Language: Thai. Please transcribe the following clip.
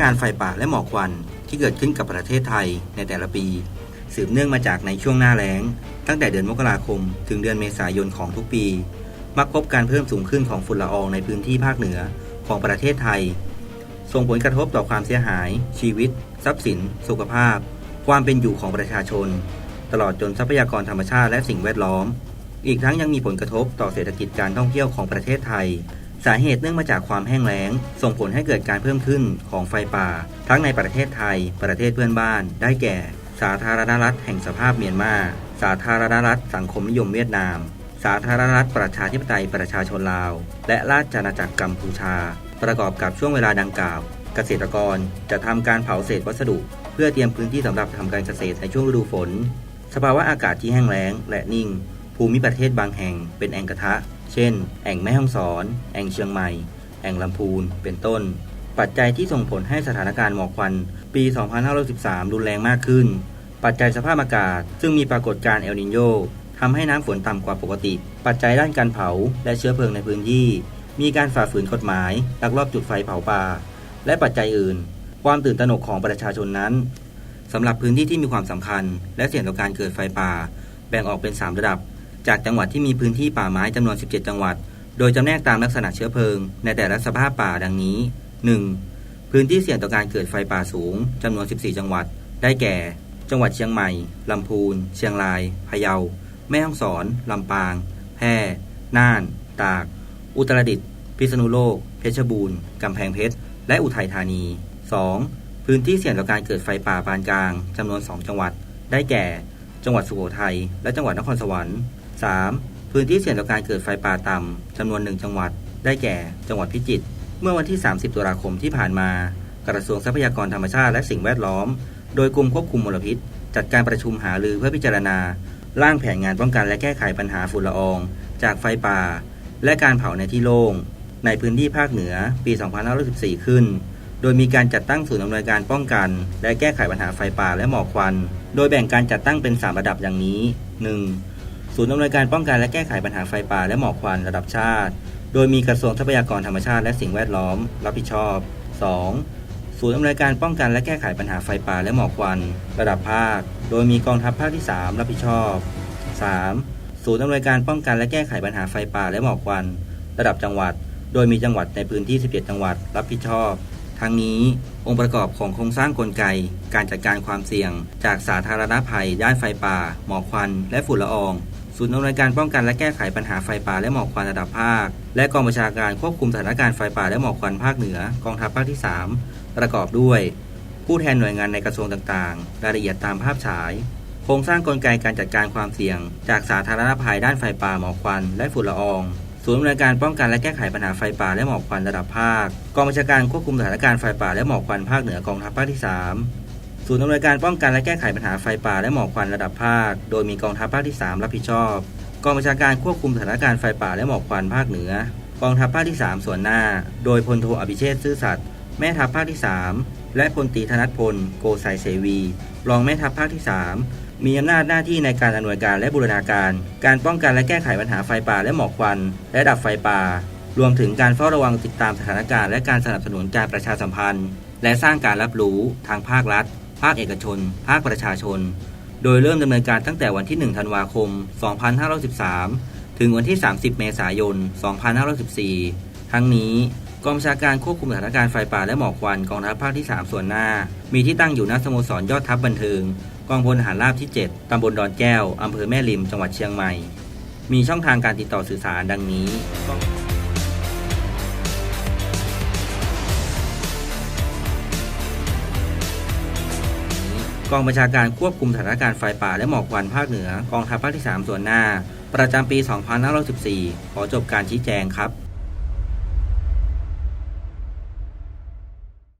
การณ์ไฟป่าและหมอกควันที่เกิดขึ้นกับประเทศไทยในแต่ละปี สืบเนื่องมาจากในช่วงหน้าแล้ง ตั้งแต่เดือนมกราคม ถึงเดือนเมษายนของทุกปี มักพบการเพิ่มสูงขึ้นของฝุ่นละอองในพื้นที่ภาคเหนือของประเทศไทย ส่งผลกระทบต่อความเสียหาย ชีวิต ทรัพย์สิน สุขภาพ ความเป็นอยู่ของประชาชน ตลอดจนทรัพยากรธรรมชาติและสิ่งแวดล้อม อีกทั้งยังมีผลกระทบต่อเศรษฐกิจการท่องเที่ยวของประเทศไทย สาเหตุเนื่องมาจากความแห้งแล้ง ส่งผลให้เกิดการเพิ่มขึ้นของไฟป่า ทั้งในประเทศไทย ประเทศเพื่อนบ้าน ได้แก่ สาธารณรัฐแห่งสภาพเมียนมา สาธารณรัฐสังคมนิยมเวียดนาม สาธารณรัฐประชาธิปไตยประชาชนลาว และราชอาณาจักรกัมพูชา ประกอบกับช่วงเวลาดังกล่าว เกษตรกรจะทำการเผาเศษวัสดุ เพื่อเตรียมพื้นที่สำหรับทำการเกษตรในช่วงฤดูฝน สภาวะอากาศที่แห้งแล้งและนิ่ง ภูมิประเทศบางแห่งเป็นแอ่งกระทะ เช่น แอ่งแม่ฮ่องสอน แอ่งเชียงใหม่ แอ่งลำพูน เป็นต้น ปัจจัยที่ส่งผลให้สถานการณ์หมอกควัน ปี 2513 รุนแรงมากขึ้น ปัจจัยสภาพอากาศ ซึ่งมีปรากฏการณ์เอลนิโยทำให้น้ำฝนต่ำกว่าปกติ ปัจจัยด้านการเผาและเชื้อเพลิงในพื้นที่ มีการฝ่าฝืนกฎหมาย ลักลอบจุดไฟเผาป่า และปัจจัยอื่น ความตื่นตระหนกของประชาชนนั้นสำหรับพื้นที่ที่มีความสำคัญ และเสี่ยงต่อการเกิดไฟป่า แบ่งออกเป็น 3 ระดับ จากจังหวัดที่มีพื้นที่ป่าไม้จำนวน 17 จังหวัด โดยจำแนกตามลักษณะเชื้อเพลิง ในแต่ละสภาพป่าดังนี้ 1. พื้นที่เสี่ยงต่อการเกิดไฟป่าสูงจำนวน 14 จังหวัด ได้แก่ จังหวัดเชียงใหม่ลำพูน เชียงราย พะเยา แม่ฮ่องสอนลำปาง แพร่ น่าน ตาก อุตรดิตถ์ พิษณุโลก เพชรบูรณ์กำแพงเพชร และอุทัยธานี 2. พื้นที่เสี่ยงต่อการเกิดไฟป่าปานกลางจำนวน 2 จังหวัด ได้แก่ จังหวัดสุโขทัย และจังหวัดนครสวรรค์ 3. พื้นที่เสี่ยงต่อการเกิดไฟป่าต่ำจำนวน1จังหวัด ได้แก่ จังหวัดพิจิตร เมื่อวันที่ 30 ตุลาคมที่ผ่านมา กระทรวงทรัพยากรธรรมชาติและสิ่งแวดล้อม โดยกรมควบคุมมลพิษ จัดการประชุมหารือเพื่อพิจารณา ร่างแผนงานป้องกันและแก้ไขปัญหาฝุ่นละออง จากไฟป่า และการเผาในที่โล่ง ในพื้นที่ภาคเหนือ ปี 2514ขึ้น โดยมีการจัดตั้งศูนย์อำนวยการป้องกัน และแก้ไขปัญหาไฟป่าและหมอกควัน โดยแบ่งการจัดตั้งเป็น 3 ระดับอย่างนี้ 1. ศูนย์อำนวยการป้องกันและแก้ไขปัญหาไฟป่าและหมอกควันระดับชาติ โดยมีกระทรวงทรัพยากรธรรมชาติและสิ่งแวดล้อม รับผิดชอบ 2. ศูนย์อำนวยการป้องกันและแก้ไขปัญหาไฟป่าและหมอกควัน ระดับภาค โดยมีกองทัพภาคที่ 3 รับผิดชอบ 3. ศูนย์อำนวยการป้องกันและแก้ไขปัญหาไฟป่าและหมอกควัน ระดับจังหวัด โดยมีจังหวัดในพื้นที่ 17 จังหวัด รับผิดชอบทั้งนี้องค์ประกอบของโครงสร้างกลไก การจัดการความเสี่ยง จากสาธารณภัยด้านไฟป่า หมอกควัน และฝุ่นละออง ศูนย์อำนวยการป้องกันและแก้ไขปัญหาไฟป่าและหมอกควันระดับภาค และกองบัญชาการควบคุมสถานการณ์ไฟป่าและหมอกควันภาคเหนือกองทัพภาคที่ 3 ประกอบด้วย ผู้แทนหน่วยงานในกระทรวงต่างๆ รายละเอียดตามภาพฉาย โครงสร้างกลไกการจัดการความเสี่ยง จากสาธารณภัยด้านไฟป่าหมอกควันและฝุ่นละอองศูนย์อำนวยการป้องกันและแก้ไขปัญหาไฟป่าและหมอกควันระดับภาค กองบัญชาการควบคุมสถานการณ์ไฟป่าและหมอกควันภาคเหนือกองทัพภาคที่ 3 ศูนย์อำนวยการป้องกันและแก้ไขปัญหาไฟป่าและหมอกควันระดับภาค โดยมีกองทัพภาคที่ 3 รับผิดชอบ กองบัญชาการควบคุมสถานการณ์ไฟป่าและหมอกควันภาคเหนือ กองทัพภาคที่ 3 ส่วนหน้า โดยพลโทอภิเชษซื่อสัตย์แม่ทัพภาคที่ 3 และพลตรีธนัทพล โกไซเสวี รองแม่ทัพภาคที่ 3 มีอำนาจหน้าที่ในการอำนวยการและบูรณาการ การป้องกันและแก้ไขปัญหาไฟป่าและหมอกควัน และดับไฟป่า รวมถึงการเฝ้าระวังติดตามสถานการณ์และการสนับสนุนการประชาสัมพันธ์ และสร้างการรับรู้ทางภาครัฐ ภาคเอกชน ภาคประชาชน โดยเริ่มดำเนินการตั้งแต่วันที่ 1 ธันวาคม 2513 ถึงวันที่ 30 เมษายน 2514 ทั้งนี้กองบัญชาการควบคุมสถานการณ์ไฟป่าและหมอกควันกองทัพภาคที่ 3 ส่วนหน้า มีที่ตั้งอยู่ณสโมสรยอดทัพบันเทิง กองพลทหารราบที่ 7 ตำบลดอนแก้ว อำเภอแม่ริม จังหวัดเชียงใหม่ มีช่องทางการติดต่อสื่อสารดังนี้ กองบัญชาการควบคุมสถานการณ์ไฟป่าและหมอกควันภาคเหนือกองทัพภาคที่ 3 ส่วนหน้า ประจำปี 2514 ขอจบการชี้แจงครับ